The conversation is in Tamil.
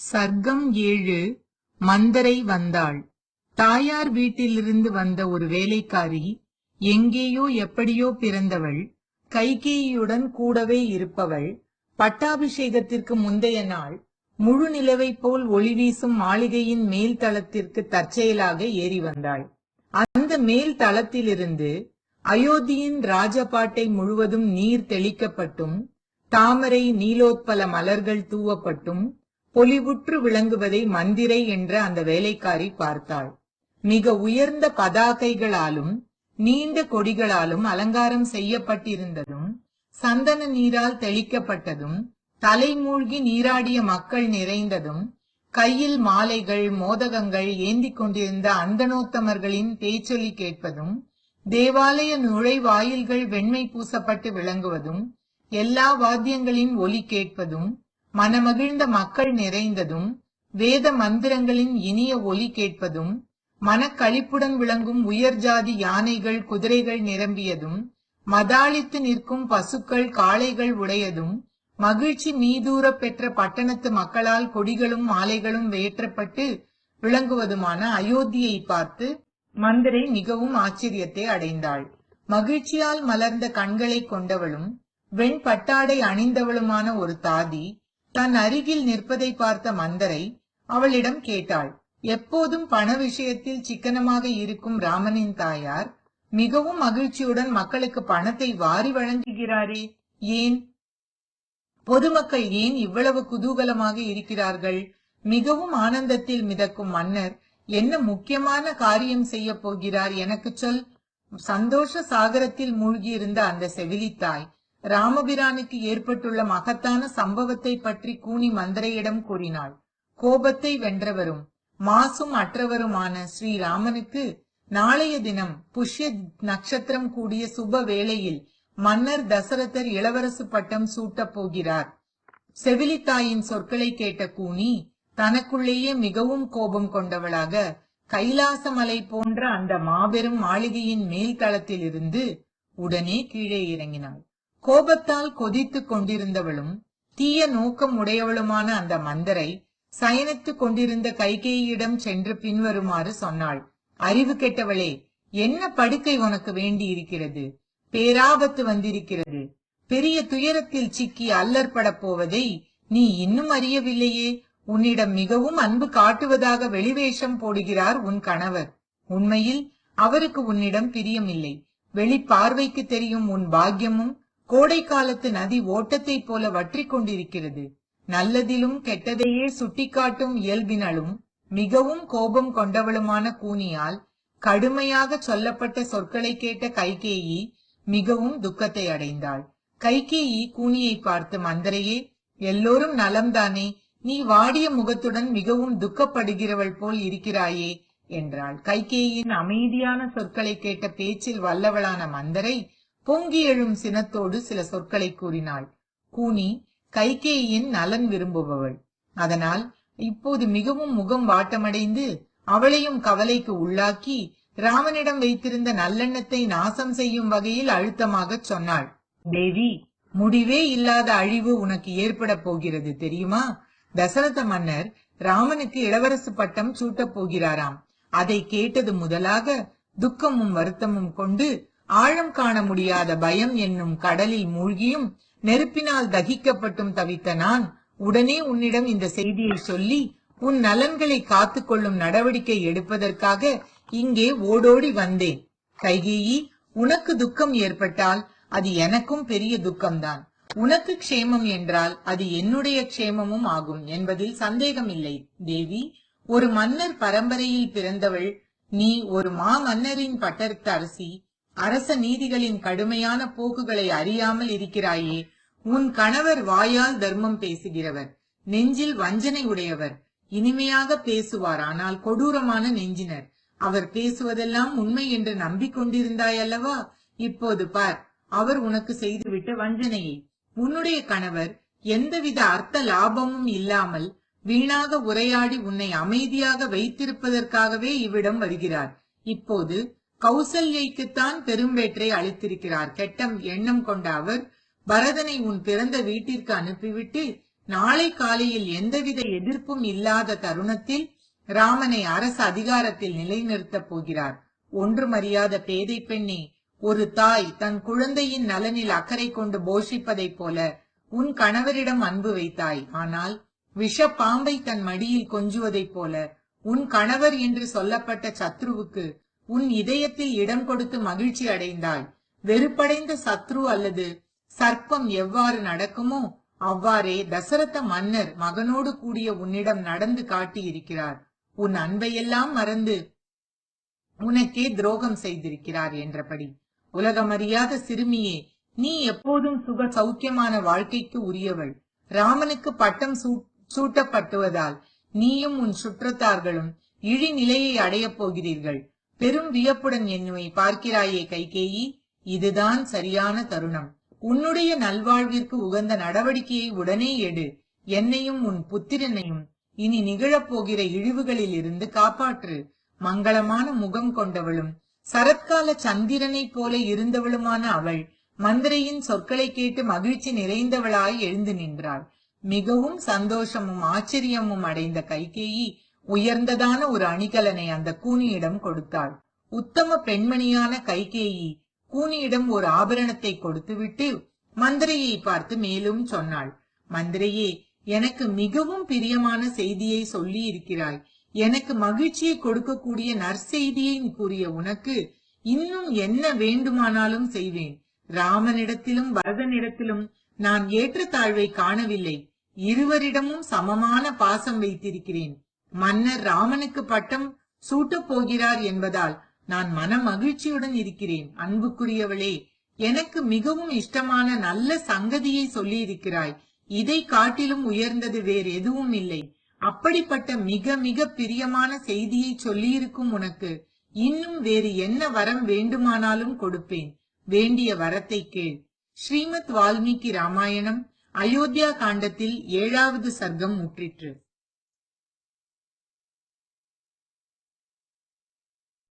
சர்க்கம் ஏழு மந்தரை வந்தாள். தாயார் வீட்டிலிருந்து வந்த ஒரு வேலைக்காரி எங்கேயோ எப்படியோ பிறந்தவள் கைகேயுடன் கூடவே இருப்பவள் பட்டாபிஷேகத்திற்கு முந்தைய நாள் முழு நிலவை போல் ஒளி வீசும் மாளிகையின் மேல் தளத்திற்கு தற்செயலாக ஏறி வந்தாள். அந்த மேல் தளத்திலிருந்து அயோத்தியின் ராஜபாட்டை முழுவதும் நீர் தெளிக்கப்பட்டும் தாமரை நீலோத்பல மலர்கள் தூவப்பட்டும் பொலிவுற்று விளங்குவதை மந்திரை என்ற அந்த வேலைக்காரி பார்த்தாள். மிக உயர்ந்த பதாகைகளாலும் நீண்ட கொடிகளாலும் அலங்காரம் செய்யப்பட்டிருந்ததும் சந்தன நீரால் தெளிக்கப்பட்டதும் தலைமூழ்கி நீராடிய மக்கள் நிறைந்ததும் கையில் மாலைகள் மோதகங்கள் ஏந்திக் கொண்டிருந்த அந்தனோத்தமர்களின் பேச்சொலி கேட்பதும் தேவாலய நுழைவாயில்கள் வெண்மை பூசப்பட்டு விளங்குவதும் எல்லா வாத்தியங்களின் ஒலி கேட்பதும் மனமகிழ்ந்த மக்கள் நிறைந்ததும் வேத மந்திரங்களின் இனிய ஒலி கேட்பதும் மனக்களிப்புடன் விளங்கும் உயர் ஜாதி யானைகள் குதிரைகள் நிரம்பியதும் மதாளித்து நிற்கும் பசுக்கள் காளைகள் உடையதும் மகிழ்ச்சி மீதூர பெற்ற பட்டணத்து மக்களால் கொடிகளும் மாலைகளும் வேற்றப்பட்டு விளங்குவதுமான அயோத்தியை பார்த்து மந்திரை மிகவும் ஆச்சரியத்தை அடைந்தாள். மகிழ்ச்சியால் மலர்ந்த கண்களை கொண்டவளும் வெண் பட்டாடை அணிந்தவளுமான ஒரு தாதி தன் அருகில் நிற்பதை பார்த்த மந்தரை அவளிடம் கேட்டாள் எப்போதும் பண விஷயத்தில் சிக்கனமாக இருக்கும் ராமனின் தாயார் மிகவும் மகிழ்ச்சியுடன் மக்களுக்கு பணத்தை வாரி வழங்குகிறாரே ஏன்? பொதுமக்கள் ஏன் இவ்வளவு குதூகலமாக இருக்கிறார்கள்? மிகவும் ஆனந்தத்தில் மிதக்கும் மன்னர் என்ன முக்கியமான காரியம் செய்ய போகிறார் எனக்கு சொல். சந்தோஷ சாகரத்தில் மூழ்கியிருந்த அந்த செவிலித்தாய் ராமபிரானுக்கு ஏற்பட்டுள்ள மகத்தான சம்பவத்தை பற்றி கூனி மந்திரையிடம் கூறினாள். கோபத்தை வென்றவரும் மாசும் அற்றவருமான ஸ்ரீராமனுக்கு நாளைய தினம் புஷ்ய நட்சத்திரம் கூடிய சுப வேளையில் மன்னர் தசரதர் இளவரசு பட்டம் சூட்டப் போகிறார். செவிலித்தாயின் சொற்களை கேட்ட கூனி தனக்குள்ளேயே மிகவும் கோபம் கொண்டவளாக கைலாசமலை போன்ற அந்த மாபெரும் மாளிகையின் மேல் தளத்தில் இருந்து உடனே கீழே இறங்கினாள். கோபத்தால் கொதித்துக் கொண்டிருந்தவளும் தீய நோக்கம் உடையவளுமான அந்த மந்தரை சயனித்துக் கொண்டிருந்த கைகேயிடம் சென்று பின்வருமாறு சொன்னாள். அறிவு கெட்டவளே என்ன படுக்கை உனக்கு வேண்டி இருக்கிறது பேராபத்து வந்திருக்கிறது. பெரிய துயரத்தில் சிக்கி அல்லற்படப் போவதை நீ இன்னும் அறியவில்லையே. உன்னிடம் மிகவும் அன்பு காட்டுவதாக வெளிவேஷம் போடுகிறார் உன் கணவர். உண்மையில் அவருக்கு உன்னிடம் பிரியமில்லை. வெளி பார்வைக்கு தெரியும் உன் பாக்கியமும் கோடை காலத்து நதி ஓட்டத்தைப் போல வற்றி கொண்டிருக்கிறது. நல்லதிலும் கெட்டதையே சுட்டிக்காட்டும் இயல்பினளும் மிகவும் கோபம் கொண்டவளுமான கூனியால் கடுமையாக சொல்லப்பட்ட சொற்களை கேட்ட கைகேயி மிகவும் துக்கத்தை அடைந்தாள். கைகேயி கூனியை பார்த்து மந்தரையே எல்லோரும் நலம்தானே? நீ வாடிய முகத்துடன் மிகவும் துக்கப்படுகிறவள் போல் இருக்கிறாயே என்றாள். கைகேயின் அமைதியான சொற்களை கேட்ட பேச்சில் வல்லவளான மந்தரை பொங்கி எழும் சினத்தோடு சில சொற்களை கூறினாள். கூனி கைகேயின் நலன் விரும்புபவள். அதனால் இப்போது மிகவும் முகம் வாட்டமடைந்து அவளையும் கவலைக்கு உள்ளாக்கி ராமனிடம் வைத்திருந்த நல்லெண்ணத்தை நாசம் செய்யும் வகையில் அழுத்தமாகச் சொன்னாள். தேவி! முடிவே இல்லாத அழிவு உனக்கு ஏற்பட போகிறது தெரியுமா? தசரத மன்னர் ராமனுக்கு இளவரசு பட்டம் சூட்டப் போகிறாராம். அதை கேட்டது முதலாக துக்கமும் வருத்தமும் கொண்டு ஆழம் காண முடியாத பயம் என்னும் கடலில் மூழ்கியும் நெருப்பினால் தகிக்கப்பட்டும் தவித்த நான் உடனே உன்னிடம் இந்த செய்தியை சொல்லி உன் நலன்களை காத்துக்கொள்ளும் நடவடிக்கை எடுப்பதற்காக இங்கே ஓடோடி வந்தேன். கைகேயி உனக்கு துக்கம் ஏற்பட்டால் அது எனக்கும் பெரிய துக்கம்தான். உனக்கு க்ஷேமம் என்றால் அது என்னுடைய க்ஷேமமும் ஆகும் என்பதில் சந்தேகமில்லை. தேவி ஒரு மன்னர் பரம்பரையில் பிறந்தவள் நீ ஒரு மா மன்னரின் பட்டத்து அரசி அரச நீதிகளின் கடுமையான போக்குகளை அறியாமல் இருக்கிறாயே உன் கணவர் வாயால் தர்மம் பேசுகிறவர் நெஞ்சில் வஞ்சனை உடையவர் இனிமையாக பேசுவார். ஆனால் கொடூரமான நெஞ்சினர் அவர் பேசுவதெல்லாம் உண்மை என்று நம்பிக்கொண்டிருந்தாய் அல்லவா இப்போது பார் அவர் உனக்கு செய்துவிட்ட வஞ்சனையை. உன்னுடைய கணவர் எந்தவித அர்த்த லாபமும் இல்லாமல் வீணாக உரையாடி உன்னை அமைதியாக வைத்திருப்பதற்காகவே இவ்விடம் வருகிறார். இப்போது கௌசல்யைக்குத்தான் பெரும்பேற்றை அளித்திருக்கிறார். கெட்டம் எண்ணம் கொண்ட அவர் பரதனை உன் பிறந்த வீட்டிற்கு அனுப்பிவிட்டு நாளை காலையில் எந்தவித எதிர்ப்பும் இல்லாத தருணத்தில் ராமனை அரசு அதிகாரத்தில் நிலைநிறுத்தப் போகிறார். ஒன்று மரியாத பேதை பெண்ணே ஒரு தாய் தன் குழந்தையின் நலனில் அக்கறை கொண்டு போஷிப்பதைப் போல உன் கணவரிடம் அன்பு வைத்தாய். ஆனால் விஷ பாம்பை தன் மடியில் கொஞ்சுவதைப் போல உன் கணவர் என்று சொல்லப்பட்ட சத்ருவுக்கு உன் இதயத்தில் இடம் கொடுத்து மகிழ்ச்சி அடைந்தாய். வெறுப்படைந்த சத்ரு அல்லது சர்ப்பம் எவ்வாறு நடக்குமோ அவ்வாறே தசரத மன்னர் மகனோடு கூடிய உன்னிடம் நடந்து காட்டியிருக்கிறார். உன் அன்பையெல்லாம் மறந்து உனக்கே துரோகம் செய்திருக்கிறார் என்றபடி. உலகமறியாத சிறுமியே நீ எப்போதும் சுக சௌக்கியமான வாழ்க்கைக்கு உரியவள். ராமனுக்கு பட்டம் சூ- சூட்டப்பட்டுவதால் நீயும் உன் சுற்றத்தார்களும் இழிநிலையை அடையப் போகிறீர்கள். பெரும் வியப்புடன் என்னுவை பார்க்கிறாயே கைகேயி. இதுதான் சரியான தருணம். உன்னுடைய நல்வாழ்விற்கு உகந்த நடவடிக்கையை உடனே எடு. என்னையும் உன் புத்திரனையும் இனி நிகழப்போகிற இழிவுகளில் இருந்து காப்பாற்று. மங்களமான முகம் கொண்டவளும் சரத்கால சந்திரனைப் போல இருந்தவளுமான அவள் மந்திரையின் சொற்களை கேட்டு மகிழ்ச்சி நிறைந்தவளாய் எழுந்து நின்றாள். மிகவும் சந்தோஷமும் ஆச்சரியமும் அடைந்த கைகேயி உயர்ந்ததான ஒரு அணிகலனை அந்த கூனியிடம் கொடுத்தாள். உத்தம பெண்மணியான கைகேயி கூனியிடம் ஒரு ஆபரணத்தை கொடுத்துவிட்டு மந்திரையை பார்த்து மேலும் சொன்னாள். மந்திரையே எனக்கு மிகவும் பிரியமான செய்தியை சொல்லி இருக்கிறாய் எனக்கு மகிழ்ச்சியை கொடுக்கக்கூடிய நற்செய்தியை கூறிய உனக்கு இன்னும் என்ன வேண்டுமானாலும் செய்வேன். ராமனிடத்திலும் பரதனிடத்திலும் நான் ஏற்றத்தாழ்வை காணவில்லை. இருவரிடமும் சமமான பாசம் வைத்திருக்கிறேன். மன்னர் ராமனுக்கு பட்டம் சூட்டப் போகிறார் என்பதால் நான் மன மகிழ்ச்சியுடன் இருக்கிறேன் அன்புக்குரியவளே. எனக்கு மிகவும் இஷ்டமான நல்ல சங்கதியை சொல்லி இருக்கிறாய் இதை காட்டிலும் உயர்ந்தது வேறு எதுவும் இல்லை. அப்படிப்பட்ட மிக மிக பிரியமான செய்தியை சொல்லியிருக்கும் உனக்கு இன்னும் வேறு என்ன வரம் வேண்டுமானாலும் கொடுப்பேன். வேண்டிய வரத்தை கேள். ஸ்ரீமத் வால்மீகி ராமாயணம் அயோத்தியா காண்டத்தில் ஏழாவது சர்க்கம் முற்றிற்று.